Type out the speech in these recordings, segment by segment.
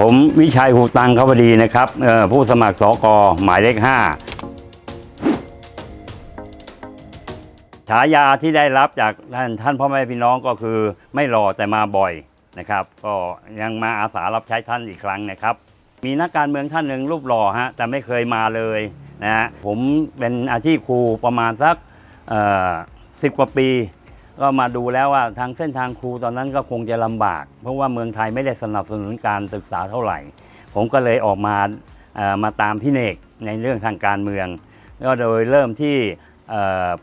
ผมวิชัยหูตังคบดีนะครับผู้สมัครสกหมายเลขห้าฉายาที่ได้รับจากท่านท่านพ่อแม่พี่น้องก็คือไม่รอแต่มาบ่อยนะครับ ก็ยังมาอาสารับใช้ท่านอีกครั้งนะครับ มีนักการเมืองท่านหนึ่งรูปหล่อฮะแต่ไม่เคยมาเลยนะฮะผมเป็นอาชีพครูประมาณสักสิบกว่าปี ก็มาดูแล้วว่าทางเส้นทางครูตอนนั้นก็คงจะลำบาก เพราะว่าเมืองไทยไม่ได้สนับสนุนการศึกษาเท่าไหร่ ผมก็เลยออกมามาตามพี่เนกในเรื่องทางการเมือง ก็โดยเริ่มที่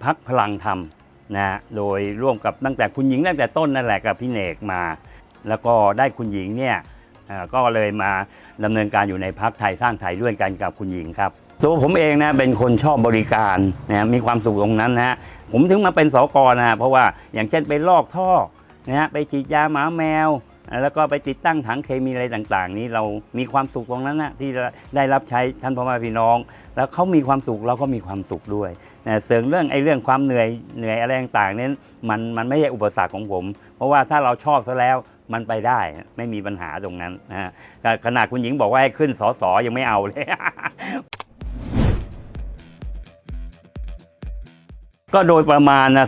พักพลังธรรมนะฮะโดยร่วมกับตั้งแต่คุณหญิงตั้งแต่ต้นนั่นแหละกับพี่เนกมา แล้วก็ได้คุณหญิงเนี่ยก็เลยมาดำเนินการอยู่ในพักไทยสร้างไทยด้วยกันกับคุณหญิงครับ ตัวผมเองนะเป็นคนชอบบริการนะมีความสุขตรงนั้นนะฮะผมถึงมาเป็นสกนะเพราะว่าอย่างเช่นไปลอกท่อนะฮะไปฉีดยาหมาแมว แล้วก็ไปติดตั้งถังเคมีอะไรต่าง ๆ นี้เรามีความสุขตรงนั้นนะที่ได้รับใช้ท่านพ่อแม่พี่น้อง แล้วเขามีความสุขเราก็มีความสุขด้วยนะเสริมเรื่องไอ้เรื่องความเหนื่อยเหนื่อยอะไรต่างๆนั้มันมันไม่ใช่อุปสรรคของผม เพราะว่าถ้าเราชอบซะแล้วมันไปได้ไม่มีปัญหาตรงนั้นนะฮะขนาดคุณหญิงบอกว่าให้ขึ้นสอสอยังไม่เอาเลย ก็โดยประมาณนะ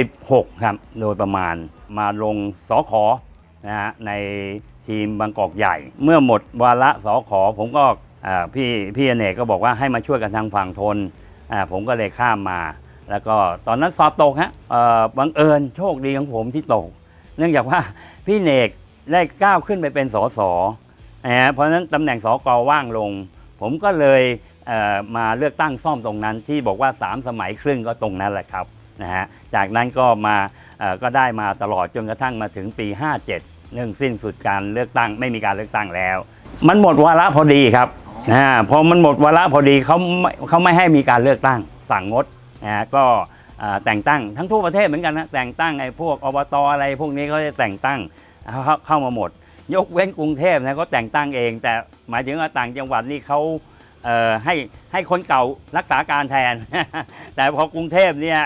36 ครับ โดยประมาณมาลงสอขอนะฮะในทีมบางกอกใหญ่ เมื่อหมดวาระสอขอผมก็พี่พี่อเนกก็บอกว่าให้มาช่วยกันทางฝั่งทนอ่าผมก็เลยข้ามมา แล้วก็ตอนนั้นสอบตกฮะบังเอิญโชคดีของผมที่ตก เนื่องจากว่าพี่เนกได้ก้าวขึ้นไปเป็นสสนะฮะเพราะฉะนั้นตำแหน่งสอกว่างลง ผมก็เลย มาเลือกตั้งซ่อมตรงนั้นที่บอกว่า 3 สมัยครึ่งก็ตรงนั้นแหละครับนะฮะจากนั้นก็มาก็ได้มาตลอดจนกระทั่งมาถึงปี 57เรื่องสิ้นสุดการเลือกตั้งไม่มีการเลือกตั้งแล้ว มันหมดวาระพอดีครับอ่าพอมันหมดวาระพอดีเขาไม่เขาไม่ให้มีการเลือกตั้งสั่งงดนะฮะก็แต่งตั้งทั้งทั่วประเทศเหมือนกันนะแต่งตั้งไอ้พวกอบตอะไรพวกนี้เขาจะแต่งตั้งเข้ามาหมด ยกเว้นกรุงเทพนะเขาแต่งตั้งเอง แต่หมายถึงว่าต่างจังหวัดนี่เขา ให้ให้คนเก่ารักษาการแทน แต่พอกรุงเทพเนี่ย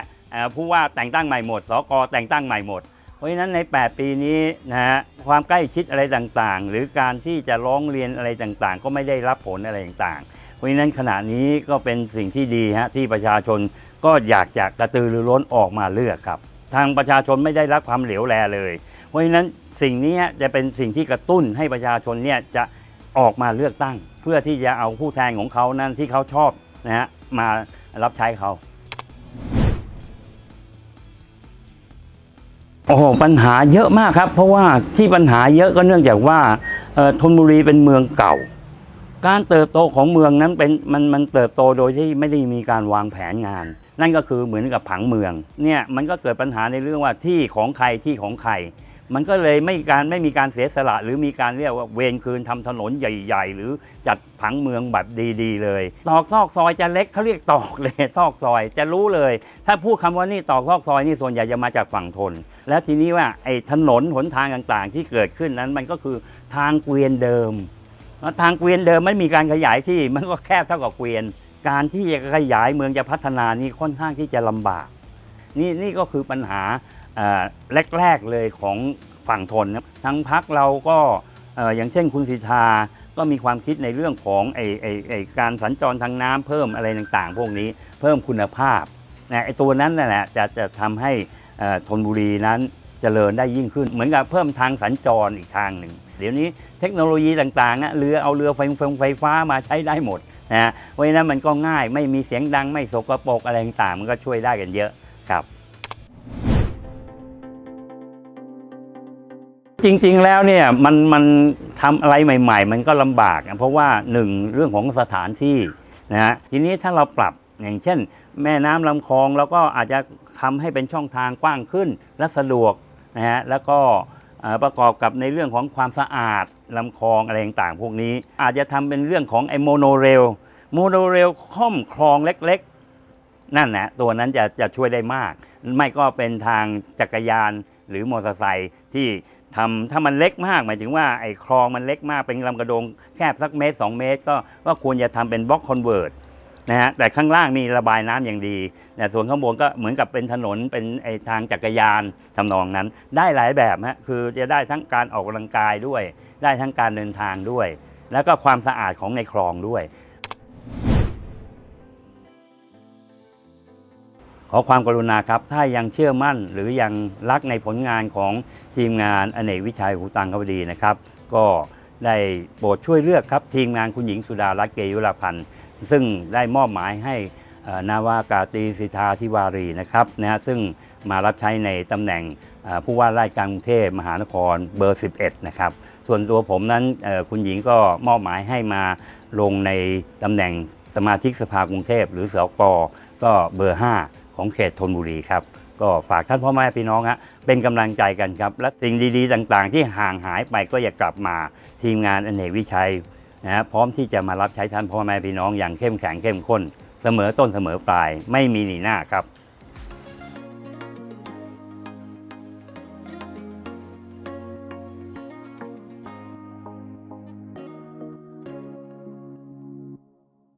ผู้ว่าแต่งตั้งใหม่หมด สกแต่งตั้งใหม่หมด เพราะฉะนั้นใน 8 ปีนี้นะฮะความใกล้ชิดอะไรต่างๆ หรือการที่จะร้องเรียนอะไรต่างๆ ก็ไม่ได้รับผลอะไรต่างๆ เพราะฉะนั้นขณะนี้ก็เป็นสิ่งที่ดีฮะที่ประชาชนก็อยากจะกระตือรือร้นออกมาเลือกครับ ทางประชาชนไม่ได้รับความเหลวแลเลย เพราะฉะนั้นสิ่งนี้จะเป็นสิ่งที่กระตุ้นให้ประชาชนเนี่ยจะ ออกมาเลือกตั้ง เพื่อที่จะเอาผู้แทนของเขานั้นที่เขาชอบนะฮะมารับใช้เขาโอ้โหปัญหาเยอะมากครับ เพราะว่าที่ปัญหาเยอะก็เนื่องจากว่าธนบุรีเป็นเมืองเก่า การเติบโตของเมืองนั้นเป็นมันมันเติบโตโดยที่ไม่ได้มีการวางแผนงาน นั่นก็คือเหมือนกับผังเมืองเนี่ยมันก็เกิดปัญหาในเรื่องว่าที่ของใครที่ของใคร มันก็เลยไม่การไม่มีการเสียสละ หรือมีการเรียกว่าเวรคืนทำถนนใหญ่ ๆ หรือจัดผังเมืองแบบดีๆ เลยตอกซอกซอยจะเล็กเขาเรียกตอกเลยซอกซอยจะรู้เลย ถ้าพูดคำว่านี่ตอกซอกซอยนี่ส่วนใหญ่จะมาจากฝั่งทน แล้วทีนี้ว่าไอ้ถนนหนทางต่างๆ ที่เกิดขึ้นนั้นมันก็คือทางเกวียนเดิมแล้วทางเกวียนเดิมไม่มีการขยายที่มันก็แคบเท่ากับเกวียน การที่จะขยายเมืองจะพัฒนานี่ค่อนข้างที่จะลำบากนี่นี่ก็คือปัญหา แรกๆเลยของฝั่งทนนะทั้งพักเราก็อย่างเช่นคุณสิทธาก็มีความคิดในเรื่องของไอไอไอการสัญจรทางน้ำเพิ่มอะไรต่างๆ พวกนี้เพิ่มคุณภาพนะไอตัวนั้นนั่นแหละจะจะทำให้ธนบุรีนั้นจเจริญได้ยิ่งขึ้น เหมือนกับเพิ่มทางสัญจรอีกทางหนึ่ง เดี๋ยวนี้เทคโนโลยีต่างๆนะเรือเอาเรือไฟฟงไฟฟ้ามาใช้ได้หมดนะฮะเพราะฉะนั้นมันก็ง่ายไม่มีเสียงดังไม่สกปรกอะไรต่างๆมันก็ช่วยได้กันเยอะ จริงๆ แล้วเนี่ยมันมันทำอะไรใหม่ ๆ มันก็ลำบากนะเพราะว่าหนึ่งเรื่องของสถานที่นะฮะทีนี้ถ้าเราปรับอย่างเช่น แม่น้ำลำคลองเราก็อาจจะทำให้เป็นช่องทางกว้างขึ้นและสะดวกนะฮะแล้วก็เอ่อประกอบกับในเรื่องของความสะอาดลำคลองอะไรต่างๆพวกนี้ อาจจะทำเป็นเรื่องของไอโมโนเรลโมโนเรลค่อมคลองเล็กๆ นั่นนะตัวนั้นจะจะช่วยได้มาก ไม่ก็เป็นทางจักรยานหรือมอเตอร์ไซค์ที่ ทำถ้ามันเล็กมากหมายถึงว่าไอ้คลองมันเล็กมากเป็นลำกระโดงแคบสักเมตร 2 เมตร ก็ก็ควรจะทำเป็นบล็อกคอนเวิร์ตนะฮะแต่ข้างล่างมีระบายน้ำอย่างดีแต่ส่วนข้างบนก็เหมือนกับเป็นถนนเป็นไอ้ทางจักรยานทำนองนั้น ได้หลายแบบฮะคือจะได้ทั้งการออกกำลังกายด้วย ได้ทั้งการเดินทางด้วย แล้วก็ความสะอาดของในคลองด้วย ขอความกรุณาครับ ถ้ายังเชื่อมั่นหรือยังรักในผลงานของทีมงานอเนกวิชัยหูตังคบดีนะครับ ก็ได้โปรดช่วยเลือกครับ ทีมงานคุณหญิงสุดารัตน์เกยุรพันธ์ซึ่งได้มอบหมายให้นาวากาตีสิทธาธิวารีนะครับนะฮะซึ่งมารับใช้ในตำแหน่งผู้ว่าราชการกรุงเทพมหานครเบอร์ 11 นะครับ ส่วนตัวผมนั้นคุณหญิงก็มอบหมายให้มาลงในตำแหน่งสมาชิกสภากรุงเทพหรือสกก็เบอร์ 5 ของเขตธนบุรีครับ ก็ฝากท่านพ่อแม่พี่น้องฮะเป็นกำลังใจกันครับ และสิ่งดีๆ ต่างๆ ที่ห่างหายไปก็อย่ากลับมาทีมงานอเนกวิชัยนะฮะพร้อมที่จะมารับใช้ท่านพ่อแม่พี่น้องอย่างเข้มแข็งเข้มข้น เสมอต้นเสมอปลาย ไม่มีหนีหน้าครับ